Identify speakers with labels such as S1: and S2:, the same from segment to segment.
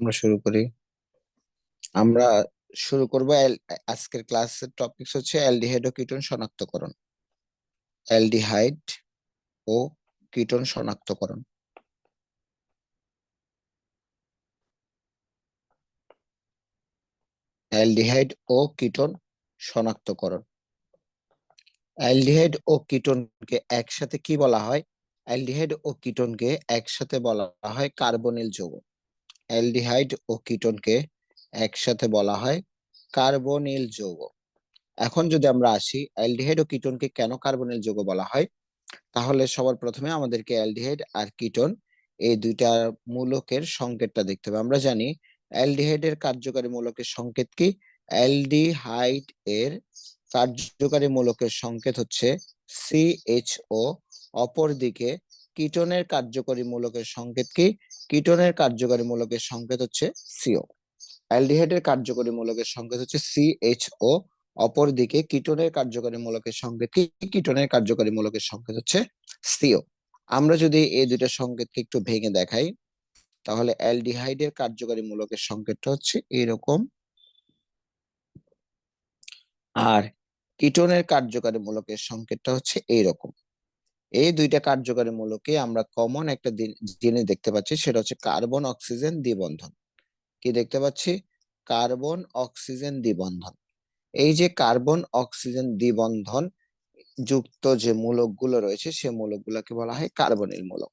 S1: আমরা শুরু করি। আমরা শুরু করব আজকের ক্লাসের টপিকস হচ্ছে অ্যালডিহাইড ও কিটোন শনাক্তকরণ। অ্যালডিহাইড ও কিটোন শনাক্তকরণ। অ্যালডিহাইড ও কিটোন শনাক্তকরণ। অ্যালডিহাইড ও কিটোনকে একসাথে কি বলা হয়? অ্যালডিহাইড ও কিটোনকে একসাথে বলা হয় কার্বনিল যৌগ। অ্যালডিহাইড ও কিটোনকে একসাথে বলা হয় কার্বনিল যৌগ। এখন যদি আমরা আসি, অ্যালডিহাইড ও কিটোনকে কেন কার্বনিল যৌগ বলা হয়? তাহলে সবার প্রথমে আমাদেরকে অ্যালডিহাইড আর কিটোন এই দুইটা মূলকের সংকেতটা দেখতে হবে। আমরা জানি অ্যালডিহাইডের কার্যকারী মূলকের সংকেত কি? অ্যালডিহাইড এর কার্যকারী মূলকের সংকেত হচ্ছে সিএইচও অপরদিকে কিটোনের কার্যকরী মূলকের সংকেত কি? কিটোনের কার্যকরী মূলকের সংকেত হচ্ছে সিও। অ্যালডিহাইডের কার্যকরী মূলকের সংকেত হচ্ছে সিএইচও অপরদিকে কিটোনের কার্যকরী মূলকের সংকেত কি? কিটোনের কার্যকরী মূলকের সংকেত হচ্ছে সিও। আমরা যদি এই দুইটা সংকেতকে একটু ভেঙে দেখাই, তাহলে অ্যালডিহাইডের কার্যকরী মূলকের সংকেতটা হচ্ছে এরকম। আর কিটোনের কার্যকারী মূলকের সংকেতটা হচ্ছে এইরকম। এই দুইটা কার্যকারী মূলকে আমরা কমন একটা জিনিস দেখতে পাচ্ছি, সেটা হচ্ছে কার্বন অক্সিজেন দ্বিবন্ধন। কি দেখতে পাচ্ছি? কার্বন অক্সিজেন দ্বিবন্ধন। এই যে কার্বন অক্সিজেন দ্বিবন্ধন যুক্ত যে মূলকগুলো রয়েছে, সে মূলকগুলোকে বলা হয় কার্বনিল মূলক।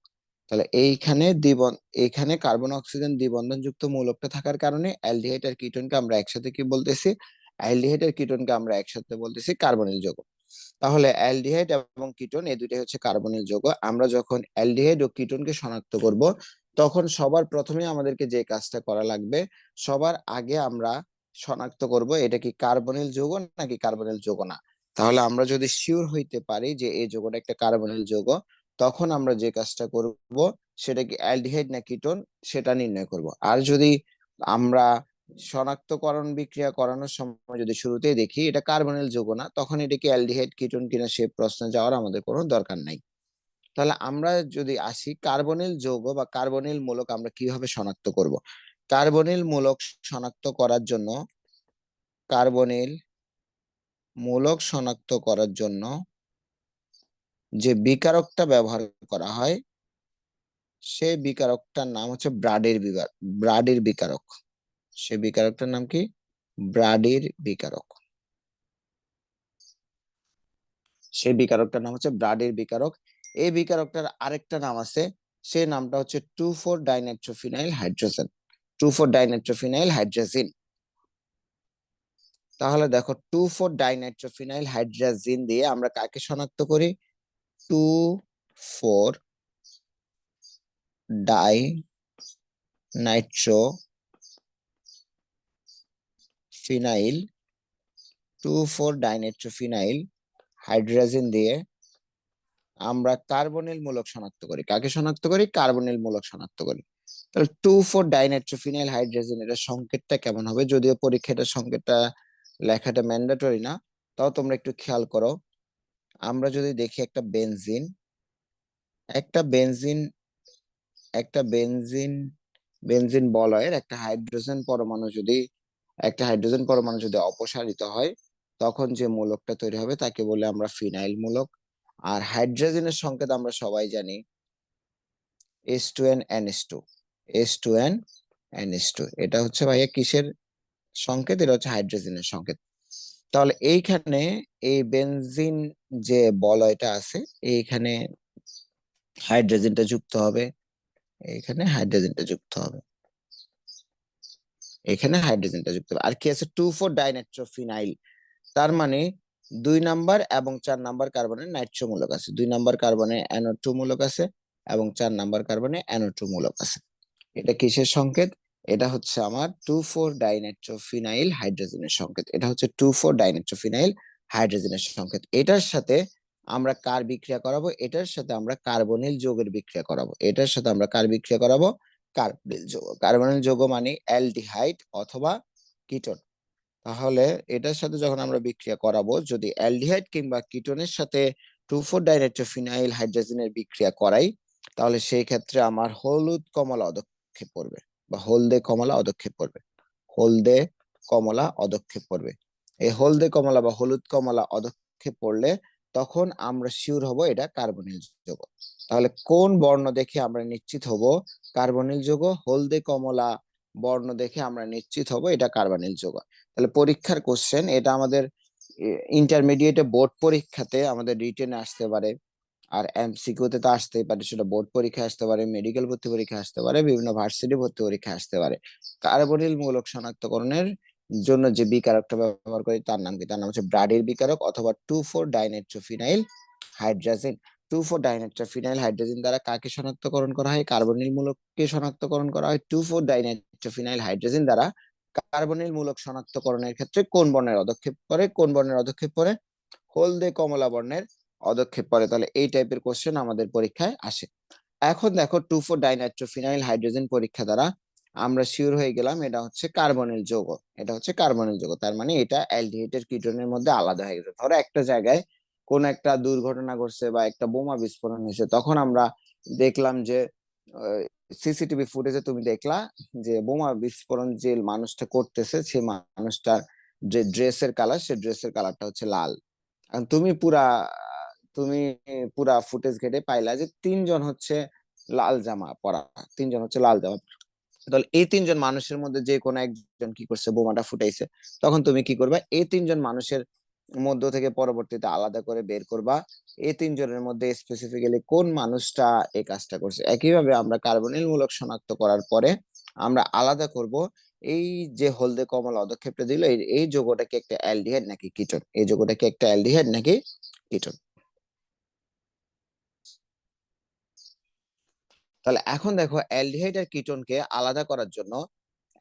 S1: তাহলে এইখানে দ্বিবন, এইখানে কার্বন অক্সিজেন দ্বিবন্ধন যুক্ত মূলকটা থাকার কারণে অ্যালডিহাইড আর কিটোনকে আমরা একসাথে কি বলতেছি? অ্যালডিহাইড আর কিটোনকে আমরা একসাথে বলতেছি কার্বনিল যৌগ। তাহলে অ্যালডিহাইড এবং কিটোন এই দুইটাই হচ্ছে কার্বনিল যৌগ। আমরা যখন অ্যালডিহাইড ও কিটোনকে শনাক্ত করব, তখন সবার প্রথমে আমাদেরকে যে কাজটা করা লাগবে, সবার আগে আমরা শনাক্ত করব এটা কি কার্বনিল যৌগ নাকি কার্বনিল যৌগ না। তাহলে আমরা যদি শিওর হইতে পারি যে এই যৌগটা একটা কার্বনিল যৌগ, তখন আমরা যে কাজটা করব সেটা কি অ্যালডিহাইড না কিটোন সেটা নির্ণয় করব। আর যদি আমরা শনাক্তকরণ বিক্রিয়া করানোর সময় যদি শুরুতেই দেখি এটা কার্বনিল যৌগ না, তখন এটা কি অ্যালডিহাইড কিটোন কিনা সে প্রশ্নে যাওয়ার আমাদের কোনো দরকার নাই। তাহলে আমরা যদি আসি কার্বনিল যৌগ বা কার্বনিল মূলক আমরা কীভাবে শনাক্ত করব? কার্বনিল মূলক শনাক্ত করার জন্য কার্বনিল মূলক শনাক্ত করার জন্য যে বিকারকটা ব্যবহার করা হয়, সেই বিকারকটার নাম হচ্ছে ব্রাডের বিকার, ব্রাডের বিকারক। সে বিকারকটার নাম কি? ব্রাডির বিকারক। সেই বিকারকটার নাম হচ্ছে ব্রাডির বিকারক। এই বিকারকটার আরেকটা নাম আছে সেই নামটা হচ্ছে two four dinitrophenyl hydrogen. Two four dinitrophenyl hydrazine. তাহলে দেখো, টু ফোর ডাইনাইট্রোফিনাইল হাইড্রোজিন দিয়ে আমরা কাকে শনাক্ত করি? Two four di nitro four dinitrophenyl hydrogen দিয়ে আমরা কার্বনিল মূলক শনাক্ত করি। কাকে শনাক্ত করি? কার্বনিল মূলক শনাক্ত করি। তাহলে টু ফোর ডাইনাইট্রোফিনাইল হাইড্রোজেন এটা সংকেতটা কেমন হবে? যদিও পরীক্ষাটা সংকেতটা লেখাটা ম্যান্ডেটরি না, তাও তোমরা একটু খেয়াল করো। আমরা যদি দেখি একটা বেনজিন একটা বেনজিন একটা বেনজিন বেনজিন বলয়ের একটা হাইড্রোজেন পরমাণু যদি একটা হাইড্রোজেন পরমাণু যদি অপসারিত হয়, তখন যে মূলকটা তৈরি হবে তাকে বলে আমরা ফিনাইল মূলক। আর হাইড্রোজেনের সংকেত আমরা সবাই জানি S two N N S two S two N N S two এটা হচ্ছে ভাইয়া কিসের সংকেত? এটা হচ্ছে হাইড্রোজেনের সংকেত। তাহলে এইখানে এই বেনজিন যে বলয়টা আছে, এইখানে হাইড্রোজেনটা যুক্ত হবে, এইখানে হাইড্রোজেনটা যুক্ত হবে। এখানে হাইড্রোজেনটা যুক্ত হবে। আর কি আছে? টু ফোর ডাইনাইট্রোফিনাইল তার মানে দুই নাম্বার এবং চার নাম্বার কার্বনের নাইট্রো মূলক আছে। দুই নাম্বার কার্বনে অ্যানো টু মূলক আছে এবং চার নাম্বার কার্বনে অ্যানো টু মূলক আছে। এটা কিসের সংকেত? এটা হচ্ছে আমার টু ফোর ডাইনাইট্রোফিনাইল হাইড্রোজেনের সংকেত। এটা হচ্ছে টু ফোর ডাইনাইট্রোফিনাইল হাইড্রোজেনের সংকেত। এটার সাথে আমরা কার বিক্রিয়া করাবো? এটার সাথে আমরা কার্বনিল যৌগের বিক্রিয়া করাবো। এটার সাথে আমরা কার বিক্রিয়া করাবো? কার্বনিল যৌগ। কার্বনিল যৌগ মানে অ্যালডিহাইড অথবা কিটোন। তাহলে এটার সাথে যখন আমরা বিক্রিয়া করাবো, যদি অ্যালডিহাইড কিংবা কিটোনের সাথে টু ফোর ডাইনাইট্রোফিনাইল হাইড্রোজেনের বিক্রিয়া করাই, তাহলে সেই ক্ষেত্রে আমার হলুদ কমলা অদক্ষেপ পড়বে বা হলদে কমলা অদক্ষেপ পড়বে। হলদে কমলা অদক্ষেপ পড়বে। এই হলদে কমলা বা হলুদ কমলা অদক্ষেপ পড়লে তখন আমরা শিওর হব এটা কার্বনিল যৌগ। তাহলে কোন বর্ণ দেখে আমরা নিশ্চিত হব কার্বনিল যৌগ, হলদে কমলা বর্ণ দেখে আমরা নিশ্চিত হব এটা কার্বনিল যৌগ। তাহলে পরীক্ষার কোশ্চেন এটা আমাদের ইন্টারমিডিয়েটে বোর্ড পরীক্ষাতে আমাদের রিটেনে আসতে পারে, আর এমসিকিউতে তো আসতেই পারে, সেটা বোর্ড পরীক্ষা আসতে পারে মেডিকেল ভর্তি পরীক্ষা আসতে পারে, বিভিন্ন ভার্সিটি ভর্তি পরীক্ষা আসতে পারে। কার্বনিল মূলক শনাক্তকরণের জন্য যে বিকারকটা ব্যবহার করি তার নাম কি? তার নাম হচ্ছে ব্রাডির বিকারক অথবা two four dinitrophenyl hydrazine two four dinitrophenyl hydrogen দ্বারা কাকে শনাক্তকরণ করা হয়? কার্বনিল মূলককে শনাক্তকরণ করা হয়। টু ফোর ডাইনাইট্রোফিনাইল হাইড্রোজেন দ্বারা কার্বনিল মূলক শনাক্তকরণের ক্ষেত্রে কোন বর্ণের অদক্ষেপ পরে কোন বর্ণের অদক্ষেপ পরে হলদে কমলা বর্ণের অদক্ষেপ পরে তাহলে এই টাইপের কোশ্চেন আমাদের পরীক্ষায় আসে। এখন দেখো টু ফোর ডাইনাইট্রোফিনাইল হাইড্রোজেন পরীক্ষা দ্বারা আমরা শিওর হয়ে গেলাম এটা হচ্ছে কার্বনিল যৌগ। এটা হচ্ছে কার্বনিল যৌগ। তার মানে এটা অ্যালডিহাইডের কিটোনের মধ্যে আলাদা হয়ে গেছে। ধরো একটা জায়গায় কোন একটা দুর্ঘটনা ঘটছে বা একটা বোমা বিস্ফোরণ হয়েছে, তখন আমরা দেখলাম যে সিসিটিভি ফুটেজে তুমি দেখলা যে বোমা বিস্ফোরণ যে মানুষটা করতেছে, সে মানুষটার যে ড্রেসের কালার, সে ড্রেসের কালারটা হচ্ছে লাল। তুমি পুরা তুমি পুরা ফুটেজ ঘেটে পাইলা যে তিনজন হচ্ছে লাল জামা পরা, তিনজন হচ্ছে লাল জামা তাহলে এই তিনজন মানুষের মধ্যে যে কোনো একজন কি করছে, বোমাটা ফুটাইছে, তখন তুমি কি করবা? এই তিনজন মানুষের মধ্য থেকে পরবর্তীতে আলাদা করে বের করবা। এই তিনজনের মধ্যে স্পেসিফিক্যালি কোন মানুষটা এই কাজটা করছে? একইভাবে আমরা কার্বনিল মূলক শনাক্ত করার পরে আমরা আলাদা করব। এই যে হলদে কমল অদক্ষেপটা দিল এই যোগটা কি একটা অ্যালডিহাইড নাকি কিটন? এই যোগটা কি একটা অ্যালডিহাইড নাকি কিটন? তাহলে এখন দেখো অ্যালডিহাইড আর কিটনকে আলাদা করার জন্য,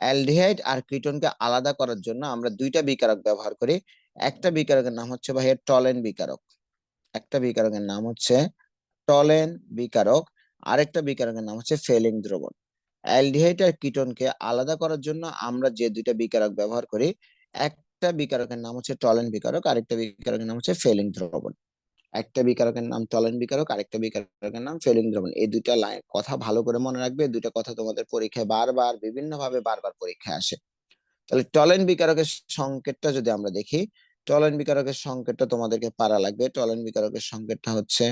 S1: অ্যালডিহাইড আর কিটনকে আলাদা করার জন্য আমরা দুইটা বিকারক ব্যবহার করি। একটা বিকারকের নাম হচ্ছে ভাইয়া টলেন বিকারক। একটা বিকারকের নাম হচ্ছে টলেন বিকারক। আরেকটা বিকারকের নাম হচ্ছে ফেলিং দ্রবণ। অ্যালডিহাইড আর কিটোনকে আলাদা করার জন্য আমরা যে দুইটা বিকারক ব্যবহার করি, একটা বিকারকের নাম হচ্ছে টলেন বিকারক, আরেকটা বিকারকের নাম হচ্ছে ফেলিং দ্রবণ। একটা বিকারকের নাম টলেন বিকারক, আরেকটা বিকারকের নাম ফেলিং দ্রবণ। এই দুইটা লাইন, কথা ভালো করে মনে রাখবে দুইটা কথা তোমাদের পরীক্ষায় বারবার বিভিন্ন ভাবে বারবার পরীক্ষায় আসে। তাহলে টলেন বিকারকের সংকেতটা যদি আমরা দেখি টলেন বিকারকের সংকেতটা তোমাদেরকে পারা লাগবে। টলেন বিকারকের সংকেতটা হচ্ছে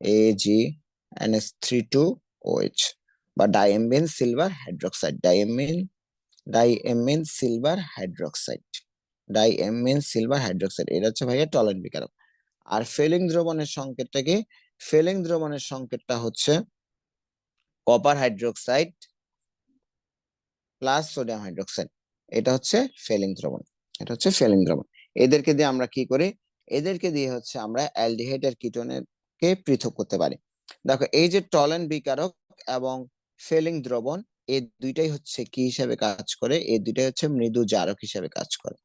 S1: A G N S three two OH বা diamine silver hydroxide diamine diamine silver hydroxide diamine silver hydroxide এটা হচ্ছে ভাইয়া টলেন বিকারক। আর ফেলিং দ্রবণের সংকেতটা কি? ফেলিং দ্রবণের সংকেতটা হচ্ছে copper hydroxide plus sodium hydroxide এটা হচ্ছে ফেলিং দ্রবণ, এটা হচ্ছে ফেলিং দ্রবণ। এদেরকে দিয়ে আমরা কি করি? এদেরকে দিয়ে হচ্ছে আমরা অ্যালডিহাইড আর কিটোনের কে পৃথক করতে পারি। দেখো, এই যে টলেন বিকারক এবং ফেলিং দ্রবণ এই দুইটাই হচ্ছে কি হিসাবে কাজ করে? এই দুইটাই হচ্ছে মৃদু জারক হিসাবে কাজ করে।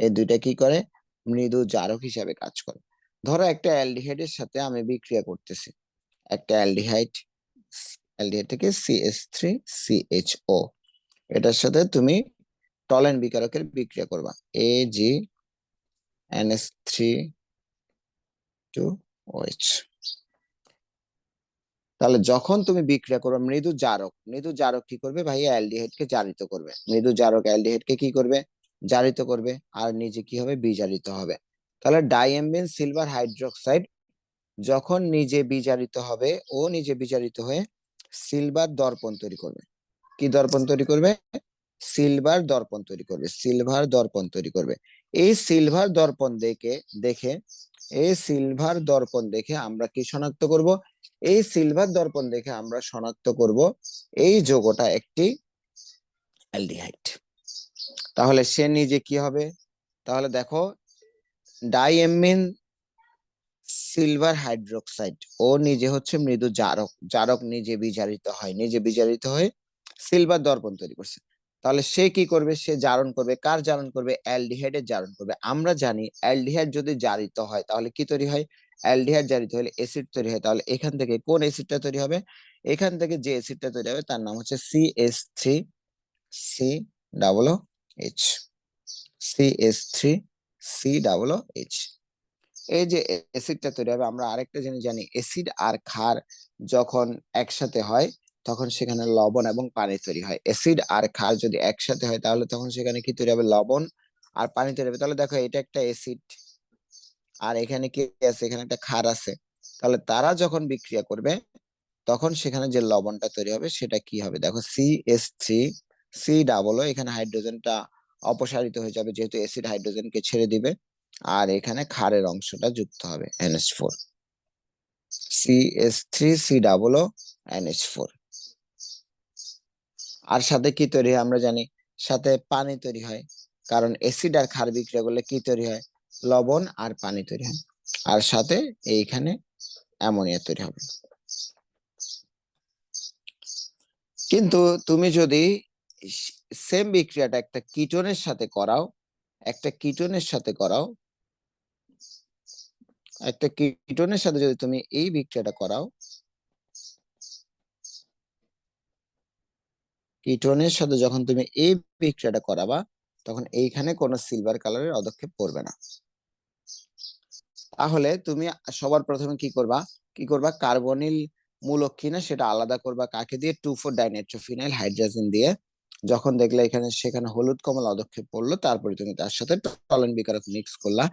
S1: এই দুইটা কি করে? মৃদু জারক হিসাবে কাজ করে। ধরো একটা অ্যালডিহাইডের সাথে আমি বিক্রিয়া করতেছি। একটা অ্যালডিহাইড অ্যালডিহাইড থেকে সিএস থ্রি সিএইচও এটার সাথে তুমি টলেন বিকারকের বিক্রিয়া করবা। A G N S three two OH তাহলে যখন তুমি বিক্রিয়া করবে, মৃদু জারক মৃদু জারক কি করবে ভাই? অ্যালডিহাইড কে জারিত করবে। মৃদু জারক অ্যালডিহাইড কে কি করবে? জারিত করবে। আর নিজে কি হবে? বিজারিত হবে। তাহলে ডাইএমবিন সিলভার হাইড্রোক্সাইড যখন নিজে বিজারিত হবে, ও নিজে বিজারিত হয়ে সিলভার দর্পণ তৈরি করবে। কি দর্পণ তৈরি করবে? সিলভার দর্পণ তৈরি করবে সিলভার দর্পণ তৈরি করবে। এই সিলভার দর্পণ দেখে দেখে, এই সিলভার দর্পণ দেখে আমরা কি শনাক্ত করব? এই সিলভার দর্পণ দেখে আমরা শনাক্ত করব এই যোগটা একটি অ্যালডিহাইড। তাহলে সে নিজে কি হবে? তাহলে দেখো ডাইএমিন সিলভার হাইড্রোক্সাইড ও নিজে হচ্ছে মৃদু জারক জারক নিজে বিজারিত হয়, নিজে বিজারিত হয়ে সিলভার দর্পণ তৈরি করছে। তাহলে সে কি করবে? সে জারণ করবে। কার জারণ করবে? অ্যালডিহাইডের জারণ করবে। আমরা জানি অ্যালডিহাইড যদি জারিত হয়, তাহলে কি তৈরি হয়? অ্যালডিহাইড জারিত হলে অ্যাসিড তৈরি হয়। তাহলে এখান থেকে কোন অ্যাসিডটা তৈরি হবে? এখান থেকে যে অ্যাসিডটা তৈরি হবে, তার নাম হচ্ছে C S three C double H C S three C double H এই যে অ্যাসিডটা তৈরি হবে, আমরা আরেকটা জিনিস জানি, অ্যাসিড আর ক্ষার যখন একসাথে হয় তখন সেখানে লবণ এবং পানি তৈরি হয়। অ্যাসিড আর ক্ষার যদি একসাথে হয়, তাহলে তখন সেখানে কি তৈরি হবে? লবণ আর পানি তৈরি হবে। তাহলে দেখো, এটা একটা অ্যাসিড আর এখানে কি আছে? এখানে একটা ক্ষার আছে। তাহলে তারা যখন বিক্রিয়া করবে, তখন সেখানে যে লবণটা তৈরি হবে, সেটা কি হবে? দেখো C S three C double এখানে হাইড্রোজেনটা অপসারিত হয়ে যাবে, যেহেতু অ্যাসিড হাইড্রোজেনকে ছেড়ে দিবে। আর এখানে ক্ষারের অংশটা যুক্ত হবে NS four C S three C double NS four আর সাথে কি তৈরি হয় আমরা জানি, সাথে পানি তৈরি হয়। কারণ অ্যাসিড আর ক্ষার বিক্রিয়া করলে কি তৈরি হয়? লবণ আর পানি তৈরি হয়। আর সাথে এইখানে অ্যামোনিয়া তৈরি হবে। কিন্তু তুমি যদি সেম বিক্রিয়াটা একটা কিটোনের সাথে করাও, একটা কিটোনের সাথে করাও, একটা কিটোনের সাথে যদি তুমি এই বিক্রিয়াটা করাও কিটোনের সাথে যখন তুমি এই বিক্রিয়াটা করাবা, তখন এইখানে কোনো সিলভার কালারের পদক্ষেপ পড়বে না। তাহলে তুমি সবার প্রথমে কি করবা? কি করবা? কার্বনিল মূলক কিনা সেটা আলাদা করবা কাকে দিয়ে? টু ফোর ডাইনাইট্রোফিনাইল হাইড্রোজেন দিয়ে। যখন দেখলে এখানে, সেখানে হলুদ কমল অদক্ষেপ পড়ল, তারপরে তুমি তার সাথে টলেন বিকারক মিক্স করলা।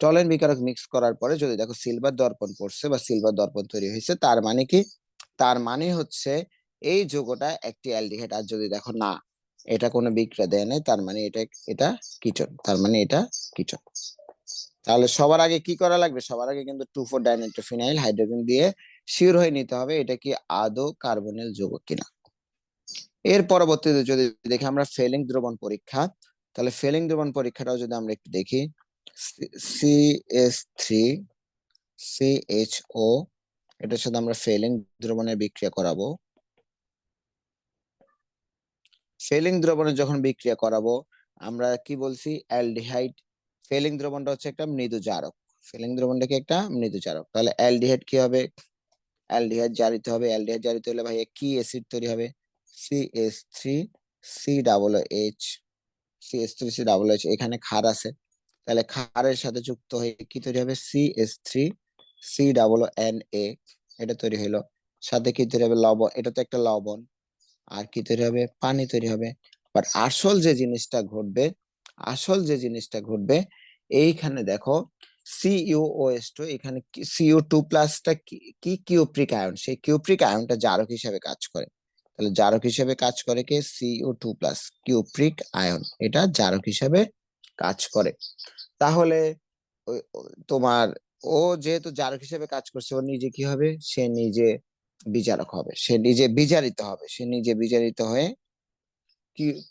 S1: টলেন বিকারক মিক্স করার পরে যদি দেখো সিলভার দর্পণ পড়ছে বা সিলভার দর্পণ তৈরি হয়েছে, তার মানে কি? তার মানে হচ্ছে এই যোগটা একটি অ্যালডিহাইড। আর যদি দেখো, না, এটা কোনো বিক্রিয়া দেয় নাই, তার মানে এটা এটা কিটন তার মানে এটা কিটন তাহলে সবার আগে কি করা লাগবে? সবার আগে কিন্তু টু ফোর ডাইনাইট্রোফিনাইল হাইড্রোজেন দিয়ে শিওর হয়ে নিতে হবে এটা কি আদৌ কার্বনের যৌগ কিনা। এর পরবর্তীতে যদি দেখি আমরা ফেলিং দ্রবণ পরীক্ষা, তাহলে ফেলিং দ্রবণ পরীক্ষাটাও যদি আমরা একটু দেখি C S three C H O এটার সাথে আমরা ফেলিং দ্রবণের বিক্রিয়া করাবো। ফেলিং দ্রবণে যখন বিক্রিয়া করাবো, আমরা কি বলছি? অ্যালডিহাইড। ফেলিং দ্রবণটা হচ্ছে একটা মৃদু জারক ফেলিং দ্রবণটা কি একটা? মৃদু জারক তাহলে অ্যালডিহাইড কি হবে? অ্যালডিহাইড জারিত হবে। অ্যালডিহাইড জারিত হলে ভাই কি অ্যাসিড তৈরি হবে? C S three, C double H, C S three, C double H, এখানে ক্ষার আছে। তাহলে ক্ষারের সাথে যুক্ত হয়ে কি তৈরি হবে? C S three, C double N A, এটা তৈরি হলো সাথে কি তৈরি হবে? লবণ এটা তো একটা লবণ। আর কি তৈরি হবে? পানি তৈরি হবে। বাট আসল যে জিনিসটা ঘটবে, আসল যে জিনিসটা ঘটবে, এইখানে দেখো C U O S two এখানে সিইউ টু প্লাসটা কি কিউপ্রিক আয়ন সেই কিউপ্রিক আয়নটা জারক হিসাবে কাজ করে। তাহলে জারক হিসেবে কাজ করে কে? CO two plus cupric ion এটা জারক হিসেবে কাজ করে। তাহলে তোমার, ও যেহেতু জারক হিসেবে কাজ করছে, ও নিজে কি হবে? সে নিজে বিচারক হবে। সে নিজে বিচারিত হবে। সে নিজে বিচারিত হয়ে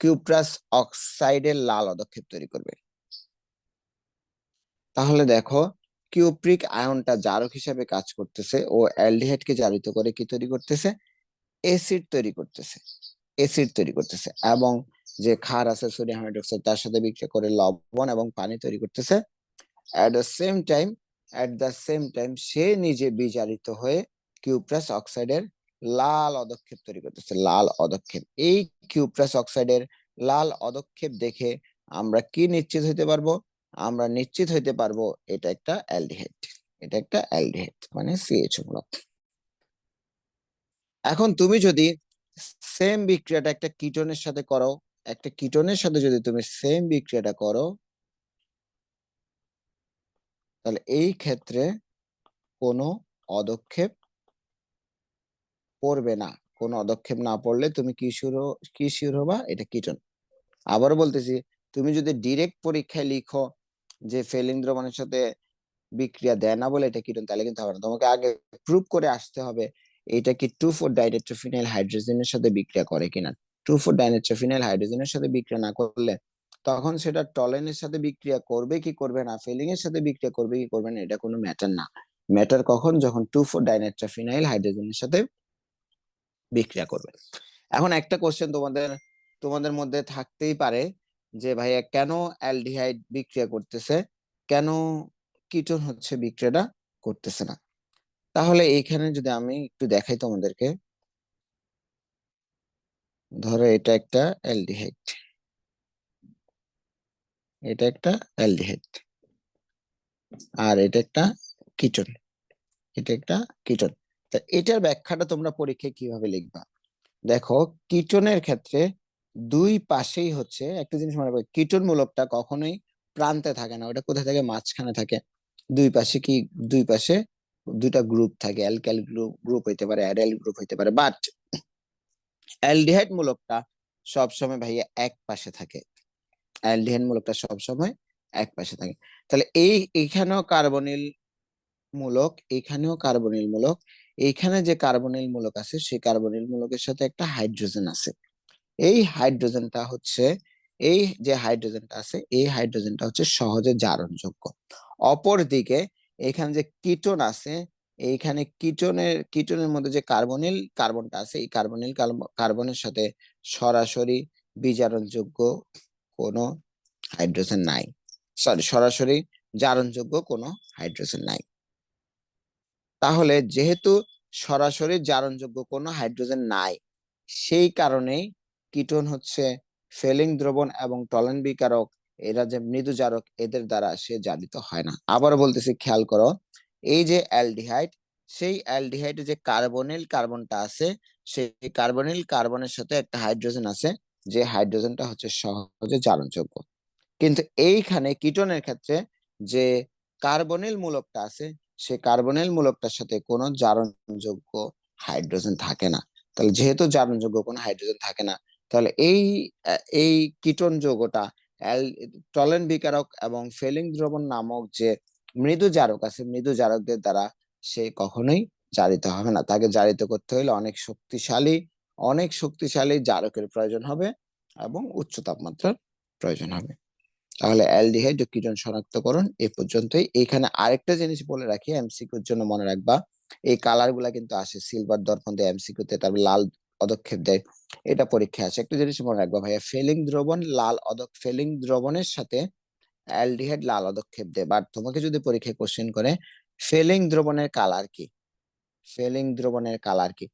S1: কিউপ্রাস অক্সাইডের লাল অদক্ষেপ তৈরি করবে। তাহলে দেখো, কিউপ্রিক আয়নটা জারক হিসেবে কাজ করতেছে ও অ্যালডিহাইডকে জারিত করে কি তৈরি করতেছে? অ্যাসিড তৈরি করতেছে। অ্যাসিড তৈরি করতেছে এবং যে ক্ষার আছে সোডিয়াম হাইড্রোক্সাইড তার সাথে বিক্রিয়া করে লবণ এবং পানি তৈরি করতেছে। At the same time at the same time সে নিজে বিজারিত হয়ে কিউপ্রাস অক্সাইডের লাল অদক্ষেপ তৈরি করতেছে, লাল অদক্ষেপ। এই কিউপ্রাস অক্সাইডের লাল অদক্ষেপ দেখে আমরা কি নিশ্চিত হইতে পারব? আমরা নিশ্চিত হইতে পারব এটা একটা অ্যালডিহাইড, এটা একটা অ্যালডিহাইড মানে সিএইচ মূলক এখন তুমি যদি সেম বিক্রিয়াটা একটা কিটোনের সাথে করো, একটা কিটোনের সাথে যদি তুমি সেম বিক্রিয়াটা করো, তাহলে এই ক্ষেত্রে কোনো অদক্ষেপ পড়বে না। কোনো অদক্ষেপ না পড়লে তুমি কি শুরু, কি হবা? এটা কিটন আবারও বলতেছি, তুমি যদি ডিরেক্ট পরীক্ষায় লিখো যে ফেলিং দ্রবণের সাথে বিক্রিয়া দেয় না বলে এটা কিটন তাহলে কিন্তু হবে না। তোমাকে আগে প্রুভ করে আসতে হবে, এটা কি টু ফোর ডাইনেট্রোফিনাইল হাইড্রোজেনের সাথে বিক্রিয়া করে কিনা। টু ফোর ডাইনেট্রোফিনাইল হাইড্রোজেনের সাথে বিক্রিয়া না করলে, তখন সেটা টলেনের সাথে বিক্রিয়া করবে কি করবে না ফেলিং এর সাথে বিক্রিয়া করবে কি করবে না, এটা কোনো ম্যাটার না। ম্যাটার কখন? যখন টু ফোর ডাইনেট্রোফিনাইল হাইড্রোজেনের সাথে বিক্রিয়া করবে। এখন একটা কোশ্চেন তোমাদের তোমাদের মধ্যে থাকতেই পারে যে, ভাইয়া, কেন অ্যালডিহাইড বিক্রিয়া করতেছে? কেন কিটোন হচ্ছে বিক্রিয়াটা করতেছে না? তাহলে এইখানে যদি আমি একটু দেখাই তোমাদেরকে। ধরো এটা একটা অ্যালডিহাইড। এটা একটা অ্যালডিহাইড। আর এটা একটা কিটন। এটা একটা কিটন। তা এটার ব্যাখ্যাটা তোমরা পরীক্ষায় কীভাবে লিখবা? দেখো, কিটনের ক্ষেত্রে দুই পাশেই হচ্ছে, একটা জিনিস মনে রাখবে কিটন মূলকটা কখনোই প্রান্তে থাকে না, ওটা কোথায় থাকে? মাঝখানে থাকে। দুই পাশে কি, দুই পাশে দুইটা গ্রুপ থাকে অ্যালকাইল গ্রুপ গ্রুপ হইতে পারে অ্যাডাইল গ্রুপ হইতে পারে বাট অ্যালডিহাইড মূলকটা সবসময় ভাইয়া এক পাশে থাকে। অ্যালডিহাইড মূলকটা সবসময় এক পাশে থাকে। তাহলে এই, এখানেও কার্বনিল মূলক এখানেও কার্বনিল মূলক এইখানে যে কার্বনিল মূলক আছে, সেই কার্বনিল মূলকের সাথে একটা হাইড্রোজেন আছে। এই হাইড্রোজেনটা হচ্ছে, এই যে হাইড্রোজেনটা আছে, এই হাইড্রোজেনটা হচ্ছে সহজে জারণযোগ্য। অপরদিকে এখানে যে কিটোন আছে, এইখানে কিটোনের কিটোনের মধ্যে যে কার্বনিল কার্বনটা আছে, এই কার্বনিল কার্বনের সাথে সরাসরি বিজারণযোগ্য কোনো হাইড্রোজেন নাই। সরি সরাসরি জারণযোগ্য কোনো হাইড্রোজেন নাই। তাহলে যেহেতু সরাসরি জারণযোগ্য কোনো হাইড্রোজেন নাই, সেই কারণেই কিটোন হচ্ছে ফেলিং দ্রবণ এবং টলেন বিকারক। এরা যে মৃদু জারক, এদের দ্বারা সে জারিত হয় না। আবার বলতেছি, খেয়াল করো, এই যে অ্যালডিহাইড, সেই অ্যালডিহাইডে যে কার্বনিল কার্বনটা আছে, সেই কার্বনিল কার্বনের সাথে একটা হাইড্রোজেন আছে, যে হাইড্রোজেনটা হচ্ছে সহজে জারণযোগ্য। কিন্তু এইখানে কিটোনের ক্ষেত্রে যে কার্বনিল মূলকটা আছে সে কার্বনেল মূলকটার সাথে কোনো জারণযোগ্য হাইড্রোজেন থাকে না। তাহলে যেহেতু জারণযোগ্য কোনো হাইড্রোজেন থাকে না, তাহলে এই এই কিটোন যৌগটা টলেন বিকারক এবং ফেলিং দ্রবণ নামক যে মৃদু জারক আছে, মৃদু জারকদের দ্বারা সে কখনোই জারিত হবে না। তাকে জারিত করতে হলে অনেক শক্তিশালী অনেক শক্তিশালী জারকের প্রয়োজন হবে এবং উচ্চ তাপমাত্রার প্রয়োজন হবে। তাহলে অ্যালডিহাইড ও কিটোন শনাক্তকরণ এ পর্যন্তই। এখানে আরেকটা জিনিস বলে রাখি, এমসিকিউর জন্য মনে রাখবা, এই কালারগুলা কিন্তু আসে সিলভার দর্পণ দেয় এমসিকিউতে, তারপর লাল পদক্ষেপ দেয়, এটা পরীক্ষা আছে একটা জিনিস মনে রাখবা ভাইয়া, ফেলিং দ্রবণ লাল অদক, ফেলিং দ্রবণের সাথে অ্যালডিহাইড লাল অদক্ষেপ দেয়। বাট তোমাকে যদি পরীক্ষায় কোশ্চেন করে, ফেলিং দ্রবণের কালার কি? ফেলিং দ্রবণের কালার কি?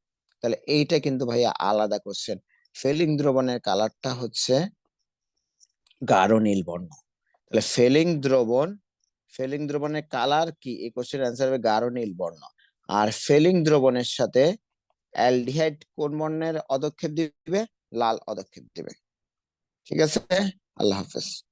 S1: তাহলে এইটা কিন্তু ভাইয়া আলাদা কোশ্চেন ফেলিং দ্রবণের কালারটা হচ্ছে গাঢ় নীল বর্ণ। তাহলে ফেলিং দ্রবণ, ফেলিং দ্রবণের কালার কি? এই কোশ্চেন অ্যান্সার হবে গাঢ় নীল বর্ণ। আর ফেলিং দ্রবণের সাথে অ্যালডিহাইড কোন বর্ণের অদক্ষেপ দিবে? লাল অদক্ষেপ দিবে। ঠিক আছে? আল্লাহ হাফেজ।